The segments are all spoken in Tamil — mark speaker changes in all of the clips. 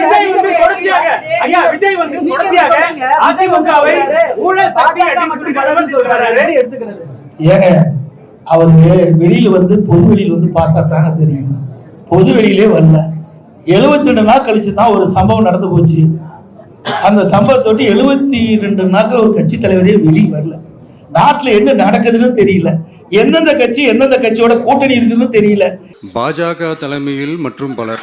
Speaker 1: விஜய் வந்து தொடர்ச்சியாக ஐயா விஜய் வந்து தொடர்ச்சியாக அதிமுகவை ஊழல் சக்தி அப்படின்னு சொல்லி சொல்றாரு.
Speaker 2: எடுத்துக்கிறது
Speaker 3: ஏங்க அவரு வெளியில வந்து பொது வெளியில வந்து பார்த்தா தானே தெரியும். பொது வெளியிலே வரல. 72 ரெண்டு நாள் கழிச்சு தான் ஒரு சம்பவம் நடந்து போச்சு. அந்த சம்பவத்தொட்டி எழுபத்தி ரெண்டு நாட்கள் ஒரு கட்சி தலைவரே வெளியே வரல. நாட்டுல என்ன நடக்குதுன்னு தெரியல. எந்தெந்த கட்சி எந்தெந்த கட்சியோட கூட்டணி இருக்குன்னு தெரியல.
Speaker 4: பாஜக தலைமையில் மற்றும் பலர்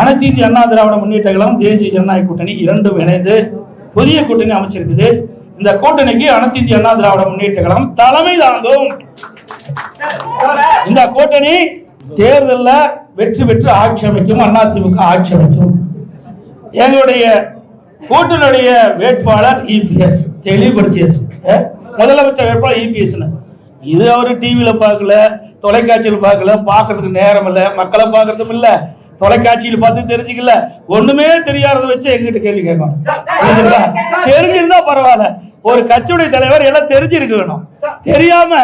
Speaker 3: அனைத்து இந்திய அண்ணா திராவிட முன்னேற்ற கழகம் தேசிய ஜனநாயக கூட்டணி இரண்டும் இணைந்து புதிய கூட்டணி அமைச்சிருக்குது. இந்த கூட்டணிக்கு அனைத்து இந்திய அண்ணா திராவிட முன்னேற்ற கழகம் தலைமை தாங்கும். இந்த கூட்டணி தேர்தலில் வெற்றி பெற்று ஆட்சி அமைக்கும் அதிமுக ஆட்சி அமைக்கும். எங்களுடைய கூட்டணியுடைய வேட்பாளர் இபிஎஸ் தெளிவுபடுத்தியாச்சு. முதலமைச்சர் வேட்பாளர் இபிஎஸ் இது அவர் டிவியில் பார்க்கல தொலைக்காட்சியில் பார்க்கல பார்க்கறதுக்கு நேரம் இல்லை மக்களை பார்க்கறதும் இல்லை. தொலைக்காட்சியில் பார்த்து தெரிஞ்சுக்கல. ஒண்ணுமே தெரியாதத வச்சு எங்கிட்ட கேள்வி கேட்கணும்? தெரிஞ்சிருந்தா பரவாயில்ல. ஒரு கட்சியுடைய தலைவர் எல்லாம் தெரிஞ்சிருக்க வேணும். தெரியாம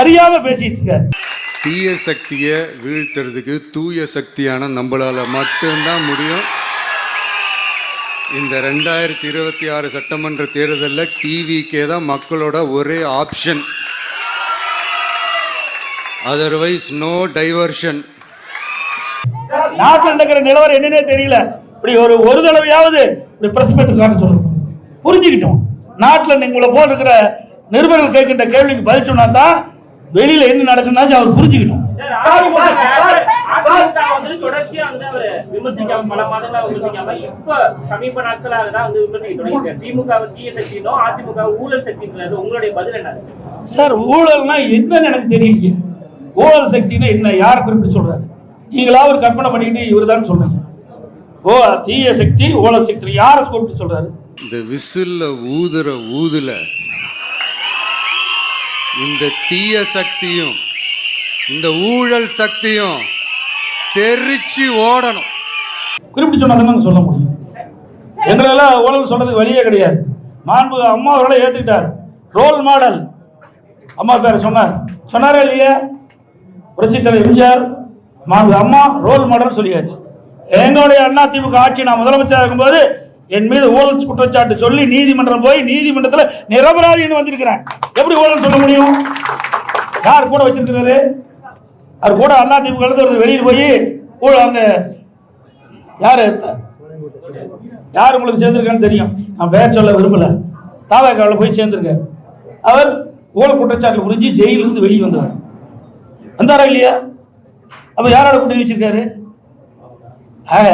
Speaker 3: அறியாம பேசிட்டு இருக்காரு.
Speaker 4: தீய சக்தியை வீழ்த்துறதுக்கு தூய சக்தியான நம்மளால மட்டும்தான் முடியும். இந்த ரெண்டாயிரத்தி இருபத்தி ஆறு சட்டமன்ற தேர்தலில் டிவிக்கே தான் மக்களோட ஒரே ஆப்ஷன் அதர்வைஸ் நோ டைவர்ஷன்
Speaker 3: நாட்டில் நடக்கிற நிலவரம் என்னன்னே தெரியல. இப்படி ஒரு ஒரு தடவையாவது இப்படி பிரஸ் மீட் காட்ட சொல்லுங்க புரிஞ்சுக்கிட்டோம். நாட்டில் நீங்களை போல் இருக்கிற நிருபர்கள் கேட்கின்ற கேள்விக்கு பதில் சொன்னா தான் வெளியில என்ன நடக்குதுன்னா அவர்
Speaker 1: சக்தினோ என்ன?
Speaker 3: சார் ஊழல்னா என்னன்னு எனக்கு தெரியலையே. ஊழல் சக்தின்னா என்ன? யார் குறிப்பிட்டு சொல்றாரு? நீங்களா ஒரு கற்பனை பண்ணிக்கிட்டு இவர் தான் சொல்றீங்க. ஓ தீய சக்தி ஊழல் சக்தி யாரை குறிப்பிட்டு சொல்றாரு?
Speaker 4: இந்த விசில்ல ஊதுற ஊதுல இந்த தீய சக்தியும் இந்த ஊழல் சக்தியும் தெரிச்சு ஓடணும்.
Speaker 3: குறிப்பிட்டு சொன்னதுன்னு சொல்ல முடியும். எங்களெல்லாம் ஊழல் சொல்றதுக்கு வழியே கிடையாது. மாண்பு அம்மா அவர்களை ஏத்துக்கிட்டார். Role model. அம்மா பேரை சொன்னார். சொன்னாரா இல்லையா? புரட்சி தலைவர் எம்ஜிஆர் அம்மா ரோல் மாடல் சொல்லியாச்சு. எங்களுடைய அண்ணா திமுக ஆட்சி நான் முதலமைச்சராக இருக்கும்போது என் மீது ஊழல் குற்றச்சாட்டு சொல்லி நீதிமன்றம் போய் நீதிமன்றத்தில் நிரபராதின்னு வந்திருக்கிறேன். எப்படி ஊழல் சொல்ல முடியும்? யார் கூட வச்சிருக்கிறாரு? அவர் கூட அண்ணா திமுக இருந்து வெளியில் போய் ஊழல் அந்த யார்? யார் உங்களுக்கு சேர்ந்திருக்கான்னு தெரியும். நான் பேர் சொல்ல விரும்பல. தாவாக்காவில் போய் சேர்ந்திருக்காரு. அவர் ஊழல் குற்றச்சாட்டு புரிஞ்சு ஜெயிலிருந்து வெளியே வந்தவர். வந்தாரா இல்லையா? அப்ப யாரோட கூட்டணி வச்சிருக்காரு? ஆக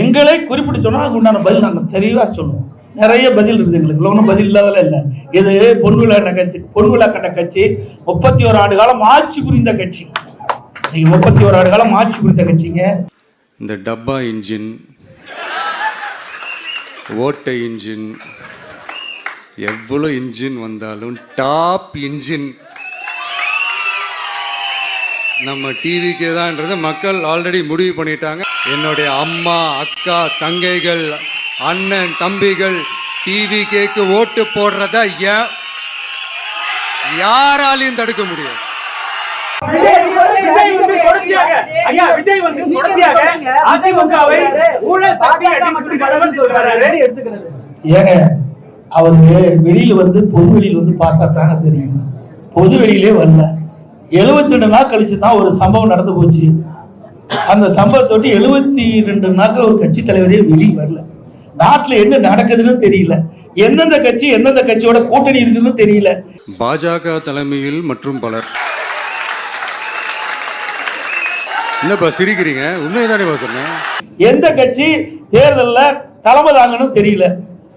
Speaker 3: எங்களை குறிப்பிட்டு சொன்னா அதுக்கு உண்டான பதில் நாங்கள் தெளிவா சொல்லுவோம். நிறைய பதில் இருக்குது எங்களுக்கு. ஒன்றும் பதில் இல்லாதல இல்லை. இது பொன்விழா கண்ட கட்சி பொன்விழா கண்ட கட்சி. முப்பத்தி ஒரு ஆண்டு காலம் ஆட்சி புரிந்த கட்சி. நீங்க முப்பத்தி ஒரு ஆண்டு காலம் ஆட்சி புரிந்த கட்சிங்க.
Speaker 4: இந்த டப்பா இன்ஜின் ஓட்டை இன்ஜின் எவ்வளோ இன்ஜின் வந்தாலும் டாப் இன்ஜின் நம்ம டிவிக்கே தான்ன்றதை மக்கள் ஆல்ரெடி முடிவு பண்ணிட்டாங்க. என்னுடைய அம்மா அக்கா தங்கைகள் அண்ணன் தம்பிகள் டிவி கேக்கு ஓட்டு போடுறத ஏன் யாராலையும் தடுக்க முடியாது.
Speaker 3: ஏங்க அவரு வெளியில வந்து பொது வெளியில வந்து பார்த்தா தானே தெரியும். பொது வெளியிலே வரல. 72 ரெண்டு நாள் கழிச்சு தான் ஒரு சம்பவம் நடந்து போச்சு. அந்த சம்பவத்தொட்டி எழுபத்தி ரெண்டு நாட்கள் ஒரு கட்சி தலைவரே வெளியே வரல. நாட்டுல என்ன நடக்குதுன்னு தெரியல. எந்தெந்த கட்சி எந்தெந்த கட்சியோட கூட்டணி இருக்குன்னு தெரியல.
Speaker 4: பாஜக தலைமையில் மற்றும் பலர். என்னப்பா சிரிக்கிறீங்க? உண்மைதானேப்பா சொன்னேன்.
Speaker 3: எந்த கட்சி தேர்தல்ல தலைமை தாங்கன்னு தெரியல.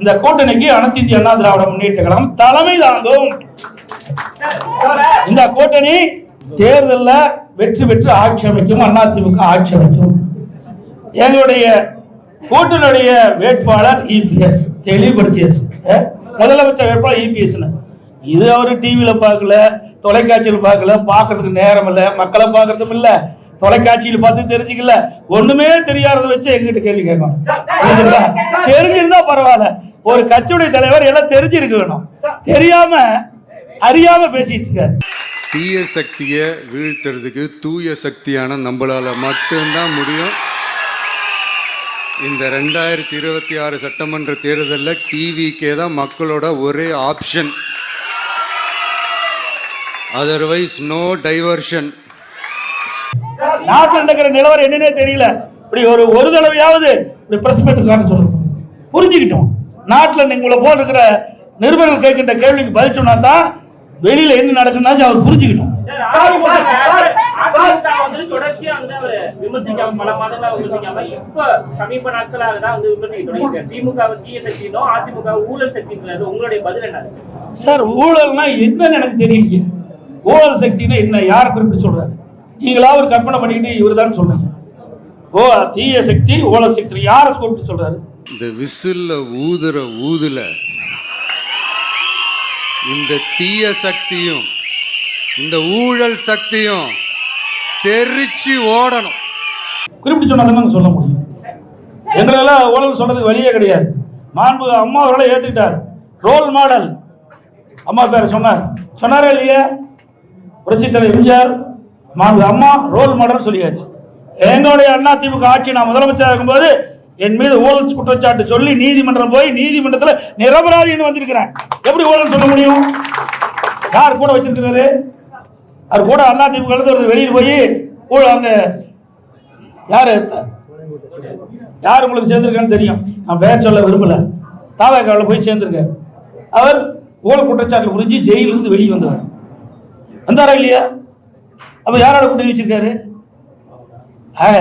Speaker 3: இந்த கூட்டணிக்கு அனைத்து இந்திய அண்ணா திராவிட முன்னேற்ற கழகம் தலைமை தாங்கும். இந்த கூட்டணி தேர்தலில் வெற்றி பெற்று ஆட்சி அமைக்கும் அதிமுக ஆட்சி அமைக்கும். எங்களுடைய கூட்டணியுடைய வேட்பாளர் இபிஎஸ். தெளிவுபடுத்தியாச்சு. முதலமைச்சர் வேட்பாளர் இபிஎஸ் இது அவரு டிவியில் பார்க்கல தொலைக்காட்சியில் பார்க்கல பார்க்கறதுக்கு நேரம் இல்லை மக்களை பார்க்கறதும் இல்லை தொலைக்காட்சியில் பார்த்து தெரிஞ்சுக்கல. ஒண்ணுமே தெரியாதத வச்சு எங்கிட்ட கேள்வி கேட்கணும். தெரிஞ்சிருந்தா பரவாயில்ல. ஒரு கட்சியுடைய தலைவர் எல்லாம் தெரிஞ்சிருக்க வேணும். தெரியாம அறியாம பேசிட்டு இருக்காரு.
Speaker 4: தீய சக்தியை வீழ்த்துறதுக்கு தூய சக்தியான நம்மளால மட்டும்தான் முடியும். இந்த ரெண்டாயிரத்தி இருபத்தி ஆறு சட்டமன்ற தேர்தலில் டிவிக்கே தான் மக்களோட ஒரே ஆப்ஷன் அதர்வைஸ் நோ டைவர்ஷன்
Speaker 3: நாட்டில் நடக்கிற நிலவரம் என்னன்னே தெரியல. இப்படி ஒரு ஒரு தடவையாவது இப்படி பிரஸ் மீட் காட்ட சொல்லுங்க புரிஞ்சுக்கிட்டோம். நாட்டில் உங்களை போல இருக்கிற நிருபர்கள் கேட்கின்ற கேள்விக்கு பதில் சொன்னா தான் வெளியில என்ன நடக்குன்னு அவர் புரிஞ்சுக்கிட்டோம்
Speaker 1: சார், என்ன?
Speaker 3: ஊழல்னா என்னன்னு எனக்கு தெரியலையே. ஊழல் சக்தினா என்ன? யார் குறிப்பிட்டு சொல்றாரு? நீங்களா ஒரு கற்பனை பண்ணிக்கிட்டு இவர் தான் சொல்றீங்க ஓ தீய சக்தி ஊழல் சக்தி யாரை கூப்பிட்டு சொல்றாரு?
Speaker 4: இந்த விசில்ல ஊதுற ஊதுல இந்த தீய சக்தியும் இந்த ஊழல் சக்தியும் தெரிச்சு ஓடணும்.
Speaker 3: குறிப்பிட்டு சொன்னதுன்னு சொல்ல முடியும். எங்களெல்லாம் ஊழல் சொல்றதுக்கு வழியே கிடையாது. மாண்பு அம்மா அவர்களை ஏத்துக்கிட்டார். ரோல் மாடல் அம்மா பேர் சொன்னார். சொன்னாரா இல்லையா? புரட்சி தலைவர் எம்ஜிஆர் மாண்பு அம்மா ரோல் மாடல் சொல்லியாச்சு. எங்களுடைய அண்ணா திமுக ஆட்சி நான் முதலமைச்சர் இருக்கும்போது என் மீது ஊழல் குற்றச்சாட்டு சொல்லி நீதிமன்றம் போய் நீதிமன்றத்தில் நிரபராதின்னு வந்திருக்கிறேன் எப்படி ஊழல் சொல்ல முடியும்? யார் கூட வச்சிருக்கிறாரு? அவர் கூட அண்ணா திமுக இருந்து ஒருத்தர் வெளியில் போய் ஊழல் அந்த யாரு? யார் உங்களுக்கு சேர்ந்திருக்கான்னு தெரியும். நான் பேர் சொல்ல விரும்பல. தாவாக்காவில் போய் சேர்ந்திருக்காரு. அவர் ஊழல் குற்றச்சாட்டு புரிஞ்சு ஜெயிலிருந்து வெளியே வந்தவர் வந்தாரா இல்லையா? அப்ப யாரோட கூட்டணி வச்சிருக்காரு? ஆக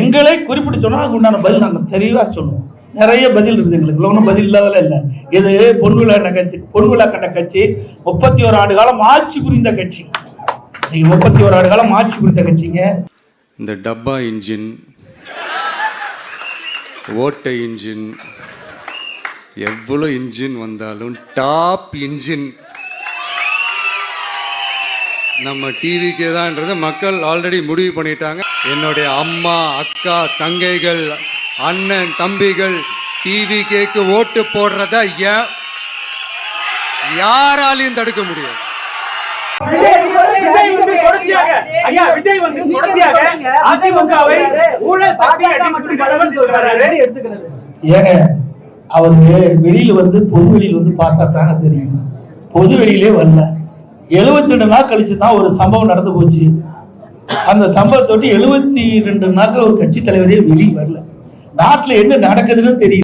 Speaker 3: எங்களை குறிப்பிட்டு சொன்னால் அதுக்கு உண்டான பதில் நாங்கள் தெளிவாக சொல்லுவோம். நிறைய பதில் இருக்குது எங்களுக்கு. ஒன்றும் பதில் இல்லாதெல்லாம் இல்லை. இது பொன் விழா கட்சி பொன்விழா கண்ட கட்சி. முப்பத்தி ஒரு ஆண்டு காலம் ஆட்சி புரிந்த கட்சி. நீங்கள் முப்பத்தி ஒரு ஆண்டு காலம் ஆட்சி புரிந்த கட்சிங்க.
Speaker 4: இந்த டப்பா இன்ஜின் ஓட்டை இன்ஜின் எவ்வளோ இன்ஜின் வந்தாலும் டாப் இன்ஜின் நம்ம டிவிக்கே தான்ன்றதை மக்கள் ஆல்ரெடி முடிவு பண்ணிட்டாங்க. என்னுடைய அம்மா அக்கா தங்கைகள் அண்ணன் தம்பிகள் டிவி கேக்கு ஓட்டு போடுறத ஏன் யாராலையும் தடுக்க முடியாது.
Speaker 3: ஏங்க அவரு வெளியில வந்து பொது வெளியில வந்து பார்த்தா தானே தெரியும். பொது வெளியிலே வரல. 72 ரெண்டு நாள் கழிச்சு தான் ஒரு சம்பவம் நடந்து போச்சு. அந்த சம்பவத்தொட்டி எழுபத்தி ரெண்டு நாட்கள் ஒரு கட்சி தலைவரே வெளியே வரல. நாட்டுல என்ன நடக்குதுன்னு தெரியல